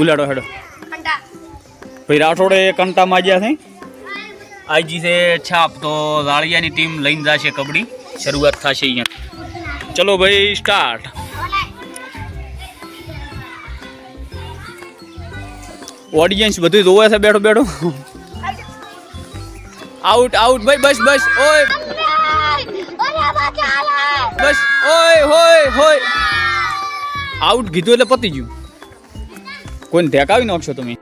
ઉલાડો હેડો. ભાઈ, રાઠોડે કંટા માજ્યા છે? આઈજી છે છાપ, તો રાળિયાની ટીમ લઈને જશે કબડ્ડી. શરૂઆત થશે અહીંયા. ચલો ભાઈ સ્ટાર્ટ ઓડિયન્સ બધું જોવે છે, બેઠો બેઠો. આઉટ આઉટ ભાઈ બસ બસ ઓય બસ ઓય હોય હોય આઉટ કીધું એટલે પતી ગયું. કોઈને ધેકાવી નાખશો તમે?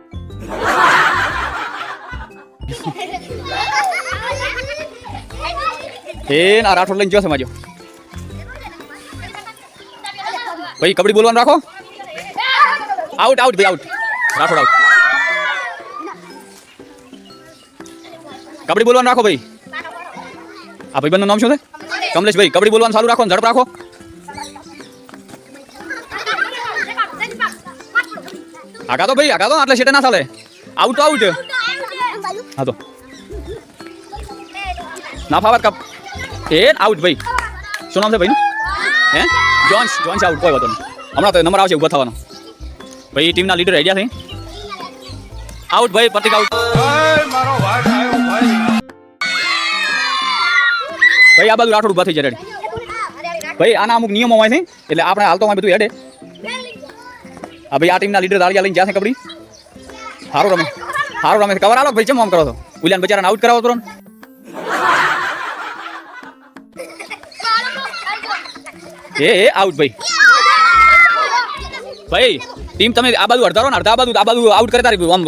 એ ના રાઠોડ લઈને જોશે માજો. ભાઈ, કબડ્ડી બોલવાનું રાખો. આઉટ આઉટ ભાઈ આઉટ રાઠોડ આઉટ કબડ્ડી બોલવાનું રાખો ભાઈ. આ ભાઈબંધનું નામ શું છે? કમલેશ ભાઈ, કબડ્ડી બોલવાનું ચાલુ રાખો ને ઝડપ રાખો. આગા તો ભાઈ આગા તો આટલે સેટે ના ચાલે. આઉટ તો આઉટ હા તો. ના ફાવર કપ. એ આઉટ ભાઈ. શું નામ છે ભાઈનું? હે? જોન્સ જોન્સ આઉટ કોઈ વાતો નહીં. હમણાં તો નંબર આવશે ઊભા થવાનો. ભાઈ, ટીમના લીડર આઈડિયા છે? આઉટ ભાઈ, પ્રતિક આઉટ ભાઈ આ બાજુ રાઠોડ ઊભા થઈ જાય ભાઈ આના અમુક નિયમો હોય છે એટલે આપણે હાલતો બધું હેડે હા ભાઈ આ ટીમના લીડર દાળિયા લઈને જશે કબડ્ડી સારું રમે સારું રમે કવર આલો ભાઈ ચમ આમ કરો છો ઉલિયાન બચારાને આઉટ કરાવો તો એ એ આઉટ ભાઈ ભાઈ ટીમ તમે આ બાજુ અડધારો ને અડધા બાજુ આ બાજુ આઉટ કરે તારી આમ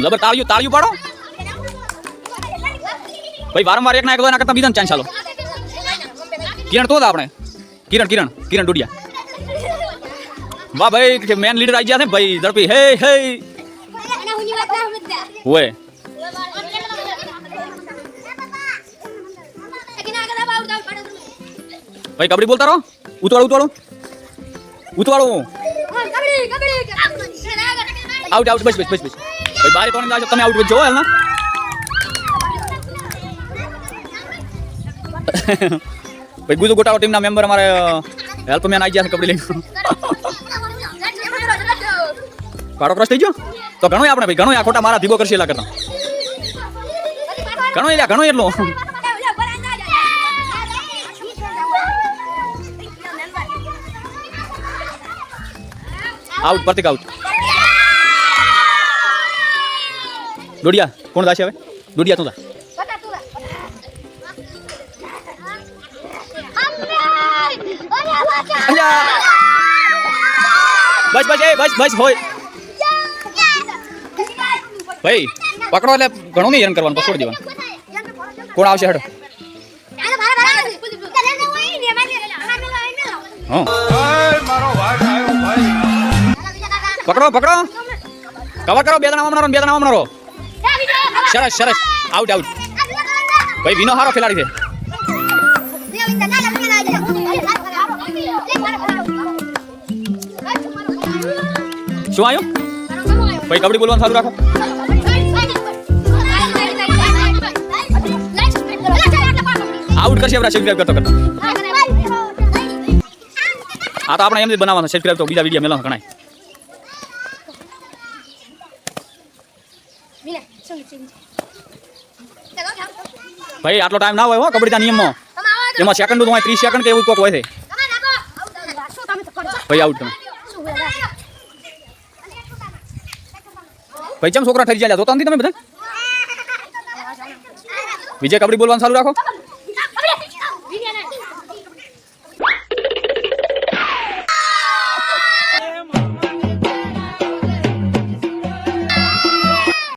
જબર તાળીઓ તાળીઓ પાડો ભાઈ, વારંવાર એક ના એક દો એના કરતા બીજાને ચાન્સ ચાલો. કિરણ, તો હતા આપણે. કિરણ કિરણ કિરણ ડોડિયા. વાહ ભાઈ મેન લીડર આવી ગયા છે ભાઈ, ઝડપી. હે હે. ઓય. ભાઈ, કબડ્ડી બોલતા રહો. ઉતવાળો ઉતવાળો. ઉતવાળો. આઉટ આઉટ બસ બસ બસ બસ. ભાઈ, બારે કોણ જાવ તમે આઉટ જો હાલ ના. ભાઈ, ગુજુ ગોટાળો ટીમના મેમ્બર અમારે હેલ્પમેન આવી ગયા છે કપડી લઈને. કાળો ક્રોસ થઈ ગયો? તો ઘણો આપણે ભાઈ ઘણો આ ખોટા મારા ભીગો કરશે એલા કરતા. ઘણો એટલે ઘણો એટલો. આઉટ પ્રતિક આઉટ દોડિયા, કોણ દાશે હવે? દોડિયા તું દા અલ્યા બસ બસ એ બસ બસ હોય. ભાઈ પકડો એટલે ઘણું નહીં હેરાન કરવાનું છોડી દેવાનું કોણ આવશે હેડો. પકડો પકડો. કવર કરો બે જણા મારો બે જણા મારો સરસ સરસ. આઉટ આઉટ ભાઈ વિનો હારો ખેલાડી છે. શું આવ્યું ભાઈ કબડ્ડી બોલવાનું ચાલુ રાખો. આઉટ કરશે આપણે સબસ્ક્રાઇબ કરતો કરતો. આ તો આપણે એમ જ બનાવવાનો સબસ્ક્રાઇબ તો બીજા વીડિયો મેલા ઘણા ભાઈ આટલો ટાઈમ ના હોય હો કબડ્ડીના નિયમમાં એમાં સેકન્ડ તો હોય ત્રીસ સેકન્ડ કે એવું કોક હોય છે. ભાઈ આઉટ તમે ભાઈ ચમ છોકરા ઠરી જાય જોતા નથી તમે બધા? વિજય કબડી બોલવાનું સારું રાખો.